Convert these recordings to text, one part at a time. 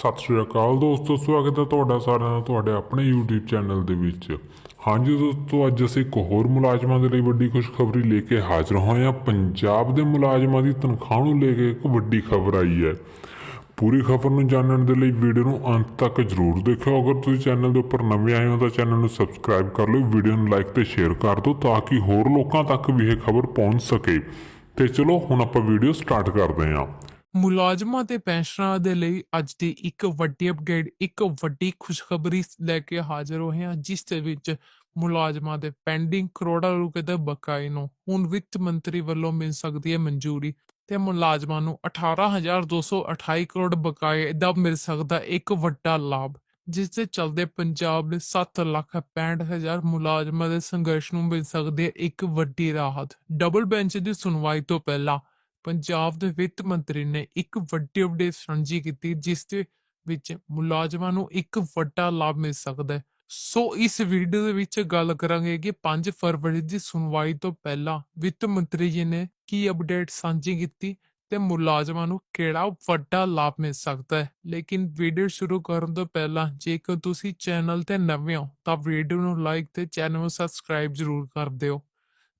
ਸਤਿ ਸ਼੍ਰੀ ਅਕਾਲ ਦੋਸਤੋ, ਸਵਾਗਤ ਹੈ ਤੁਹਾਡਾ ਸਾਰਿਆਂ ਦਾ ਤੁਹਾਡੇ ਆਪਣੇ YouTube ਚੈਨਲ ਦੇ ਵਿੱਚ। ਹਾਂਜੀ ਦੋਸਤੋ, ਅੱਜ ਅਸੀਂ ਇੱਕ ਹੋਰ ਮੁਲਾਜ਼ਮਾਂ ਦੇ ਲਈ ਵੱਡੀ ਖੁਸ਼ਖਬਰੀ ਲੈ ਕੇ ਹਾਜ਼ਰ ਹੋਏ ਹਾਂ। ਪੰਜਾਬ ਦੇ ਮੁਲਾਜ਼ਮਾਂ ਦੀ ਤਨਖਾਹ ਨੂੰ ਲੈ ਕੇ ਇੱਕ ਵੱਡੀ ਖਬਰ ਆਈ ਹੈ। ਪੂਰੀ ਖਬਰ ਨੂੰ ਜਾਣਨ ਦੇ ਲਈ ਵੀਡੀਓ ਨੂੰ ਅੰਤ ਤੱਕ ਜ਼ਰੂਰ ਦੇਖਿਓ। ਅਗਰ ਤੁਸੀਂ ਚੈਨਲ ਦੇ ਉੱਪਰ ਨਵੇਂ ਆਏ ਹੋ ਤਾਂ ਚੈਨਲ ਨੂੰ ਸਬਸਕ੍ਰਾਈਬ ਕਰ ਲਓ, ਵੀਡੀਓ ਨੂੰ ਲਾਈਕ ਤੇ ਸ਼ੇਅਰ ਕਰ ਦਿਓ ਤਾਂ ਕਿ ਹੋਰ ਲੋਕਾਂ ਤੱਕ ਵੀ ਇਹ ਖਬਰ ਪਹੁੰਚ ਸਕੇ। ਤੇ ਚਲੋ, ਹੁਣ ਆਪਾਂ ਵੀਡੀਓ ਸਟਾਰਟ ਕਰਦੇ ਹਾਂ। ਮੁਲਾਜ਼ਮਾਂ ਤੇ ਪੈਨਸ਼ਨਰਾਂ ਦੇ ਲਈ ਅੱਜ ਦੀ ਇੱਕ ਵੱਡੀ ਅਪਡੇਟ ਇੱਕ ਵੱਡੀ ਖੁਸ਼ਖਬਰੀ ਲੈ ਕੇ ਹਾਜ਼ਰ ਹੋਏ ਹਾਂ, ਜਿਸ ਦੇ ਵਿੱਚ ਮੁਲਾਜ਼ਮਾਂ ਦੇ ਪੈਂਡਿੰਗ ਕਰੋੜਾਂ ਰੁਪਏ ਦੇ ਬਕਾਏ ਨੂੰ ਹੁਣ ਵਿੱਤ ਮੰਤਰੀ ਵੱਲੋਂ ਮਿਲ ਸਕਦੀ ਹੈ ਮਨਜ਼ੂਰੀ ਤੇ ਮੁਲਾਜ਼ਮਾਂ ਨੂੰ 18228 ਕਰੋੜ ਬਕਾਏ ਦਾ ਮਿਲ ਸਕਦਾ ਇੱਕ ਵੱਡਾ ਲਾਭ, ਜਿਸ ਦੇ ਚਲਦੇ ਪੰਜਾਬ ਦੇ 7 ਲੱਖ 65000 ਮੁਲਾਜ਼ਮਾਂ ਦੇ ਸੰਘਰਸ਼ ਨੂੰ ਮਿਲ ਸਕਦੀ ਹੈ ਇੱਕ ਵੱਡੀ ਰਾਹਤ। ਡਬਲ ਬੈਂਚ ਦੀ ਸੁਣਵਾਈ ਤੋਂ ਪਹਿਲਾਂ ਪੰਜਾਬ ਦੇ ਵਿੱਤ ਮੰਤਰੀ ਨੇ ਇੱਕ ਵੱਡੀ ਅਪਡੇਟ ਸਾਂਝੀ ਕੀਤੀ, ਜਿਸ ਦੇ ਵਿੱਚ ਮੁਲਾਜ਼ਮਾਂ ਨੂੰ ਇੱਕ ਵੱਡਾ ਲਾਭ ਮਿਲ ਸਕਦਾ ਹੈ। ਸੋ ਇਸ ਵੀਡੀਓ ਦੇ ਵਿੱਚ ਗੱਲ ਕਰਾਂਗੇ ਕਿ 5 ਫਰਵਰੀ ਦੀ ਸੁਣਵਾਈ ਤੋਂ ਪਹਿਲਾਂ ਵਿੱਤ ਮੰਤਰੀ ਜੀ ਨੇ ਕੀ ਅਪਡੇਟ ਸਾਂਝੀ ਕੀਤੀ ਤੇ ਮੁਲਾਜ਼ਮਾਂ ਨੂੰ ਕਿਹੜਾ ਵੱਡਾ ਲਾਭ ਮਿਲ ਸਕਦਾ ਹੈ। ਲੇਕਿਨ ਵੀਡੀਓ ਸ਼ੁਰੂ ਕਰਨ ਤੋਂ ਪਹਿਲਾਂ ਜੇਕਰ ਤੁਸੀਂ ਚੈਨਲ ਤੇ ਨਵੇਂ ਹੋ, ਤਾਂ ਵੀਡੀਓ ਨੂੰ ਲਾਈਕ ਤੇ ਚੈਨਲ ਨੂੰ ਸਬਸਕ੍ਰਾਈਬ ਜ਼ਰੂਰ ਕਰ ਦਿਓ।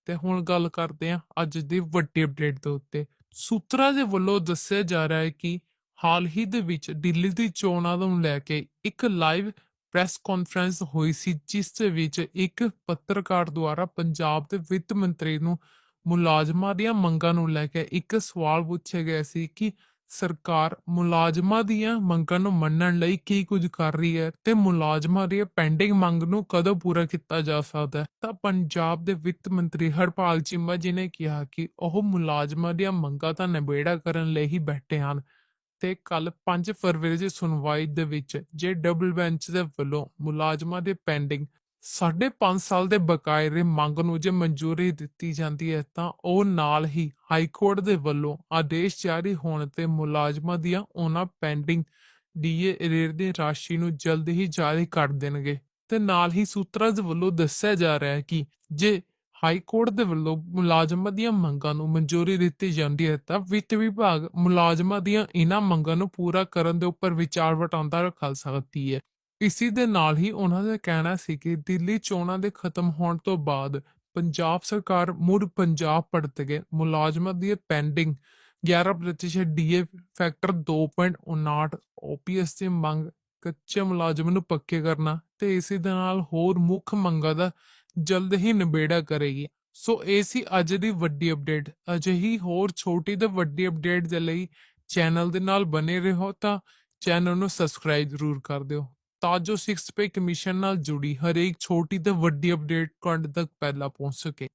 ਤੇ ਹੁਣ ਗੱਲ ਕਰਦੇ ਹਾਂ ਅੱਜ ਦੀ ਵੱਡੀ ਅਪਡੇਟ ਦੇ ਉੱਤੇ। ਸੂਤਰਾਂ ਦੇ ਵੱਲੋਂ ਦੱਸਿਆ ਜਾ ਰਿਹਾ ਹੈ ਕਿ ਹਾਲ ਹੀ ਦੇ ਵਿੱਚ ਦਿੱਲੀ ਦੀ ਚੋਣਾਂ ਨੂੰ ਲੈ ਕੇ ਇੱਕ ਲਾਈਵ ਪ੍ਰੈਸ ਕਾਨਫਰੰਸ ਹੋਈ ਸੀ, ਜਿਸ ਦੇ ਵਿੱਚ ਇੱਕ ਪੱਤਰਕਾਰ ਦੁਆਰਾ ਪੰਜਾਬ ਦੇ ਵਿੱਤ ਮੰਤਰੀ ਨੂੰ ਮੁਲਾਜ਼ਮਾਂ ਦੀਆਂ ਮੰਗਾਂ ਨੂੰ ਲੈ ਕੇ ਇੱਕ ਸਵਾਲ ਪੁੱਛਿਆ ਗਿਆ ਸੀ ਕਿ ਸਰਕਾਰ ਮੁਲਾਜ਼ਮਾਂ ਦੀਆਂ ਮੰਗਾਂ ਨੂੰ ਮੰਨਣ ਲਈ ਕੀ ਕੁਝ ਕਰ ਰਹੀ ਹੈ ਤੇ ਮੁਲਾਜ਼ਮਾਂ ਦੀ ਪੈਂਡਿੰਗ ਮੰਗ ਨੂੰ ਕਦੋਂ ਪੂਰਾ ਕੀਤਾ ਜਾ ਸਕਦਾ ਹੈ? ਤਾਂ ਪੰਜਾਬ ਦੇ ਵਿੱਤ ਮੰਤਰੀ ਹਰਪਾਲ ਚੀਮਾ ਜੀ ਨੇ ਕਿਹਾ ਕਿ ਉਹ ਮੁਲਾਜ਼ਮਾਂ ਦੀਆਂ ਮੰਗਾਂ ਦਾ ਨਿਬੇੜਾ ਕਰਨ ਲਈ ਹੀ ਬੈਠੇ ਹਨ ਤੇ ਕੱਲ 5 ਫਰਵਰੀ ਦੀ ਸੁਣਵਾਈ ਦੇ ਵਿੱਚ ਜੇ ਡਬਲ ਬੈਂਚ ਦੇ ਵੱਲੋਂ ਮੁਲਾਜ਼ਮਾਂ ਦੇ ਪੈਂਡਿੰਗ ਸਾਢੇ 5 ਸਾਲ ਦੇ ਬਕਾਏ ਮੰਗ ਨੂੰ ਜੇ ਮਨਜ਼ੂਰੀ ਦਿੱਤੀ ਜਾਂਦੀ ਹੈ, ਤਾਂ ਉਹ ਨਾਲ ਹੀ ਹਾਈ ਕੋਰਟ ਦੇ ਵੱਲੋਂ ਆਦੇਸ਼ ਜਾਰੀ ਹੋਣ ਤੇ ਮੁਲਾਜ਼ਮਾਂ ਦੀਆਂ ਉਹਨਾਂ ਪੈਂਡਿੰਗ ਡੀਏ ਅਰੇਰ ਦੀ ਰਾਸ਼ੀ ਨੂੰ ਜਲਦ ਹੀ ਜਾਰੀ ਕਰ ਦੇਣਗੇ। ਤੇ ਨਾਲ ਹੀ ਸੂਤਰਾਂ ਦੇ ਵੱਲੋਂ ਦੱਸਿਆ ਜਾ ਰਿਹਾ ਹੈ ਕਿ ਜੇ ਹਾਈ ਕੋਰਟ ਦੇ ਵੱਲੋਂ ਮੁਲਾਜ਼ਮਾਂ ਦੀਆਂ ਮੰਗਾਂ ਨੂੰ ਮਨਜ਼ੂਰੀ ਦਿੱਤੀ ਜਾਂਦੀ ਹੈ, ਤਾਂ ਵਿੱਤ ਵਿਭਾਗ ਮੁਲਾਜ਼ਮਾਂ ਦੀਆਂ ਇਹਨਾਂ ਮੰਗਾਂ ਨੂੰ ਪੂਰਾ ਕਰਨ ਦੇ ਉੱਪਰ ਵਿਚਾਰ ਵਟਾਂਦਰਾ ਰੱਖ ਸਕਦੀ ਹੈ। ਇਸੇ ਦੇ ਨਾਲ ਹੀ ਉਹਨਾਂ ਦਾ ਕਹਿਣਾ ਸੀ ਕਿ ਦਿੱਲੀ ਚੋਣਾਂ ਦੇ ਖਤਮ ਹੋਣ ਤੋਂ ਬਾਅਦ ਪੰਜਾਬ ਸਰਕਾਰ ਮੁੜ ਪੰਜਾਬ ਪਰਤ ਕੇ ਦੀ ਪੈਂਡਿੰਗ 11% ਡੀਏ ਫੈਕਟਰ 2.59 ਓਪੀਐਸ ਦੀ ਮੰਗ ਕੱਚੇ ਮੁਲਾਜ਼ਮ ਨੂੰ ਪੱਕੇ ਕਰਨਾ ਤੇ ਇਸੇ ਦੇ ਨਾਲ ਹੋਰ ਮੁੱਖ ਮੰਗਾਂ ਦਾ ਜਲਦ ਹੀ ਨਿਬੇੜਾ ਕਰੇਗੀ। ਸੋ ਇਹ ਸੀ ਅੱਜ ਦੀ ਵੱਡੀ ਅਪਡੇਟ ਅਜਿਹੀ ਹੋਰ ਛੋਟੀ ਤੇ ਵੱਡੀ ਅਪਡੇਟ ਦੇ ਲਈ ਚੈਨਲ ਦੇ ਨਾਲ ਬਨੇ ਰਹੋ ਤਾਂ ਚੈਨਲ ਨੂੰ ਸਬਸਕ੍ਰਾਈਬ ਜ਼ਰੂਰ ਕਰ ਦਿਓ। ਤਾਂ ਜੋ 6 ਪੇ ਕਮਿਸ਼ਨ ਨਾਲ ਜੁੜੀ ਹਰੇਕ ਛੋਟੀ ਤੇ ਵੱਡੀ ਅਪਡੇਟ ਤੁਹਾਡੇ ਤੱਕ ਪਹਿਲਾਂ ਪਹੁੰਚ ਸਕੇ।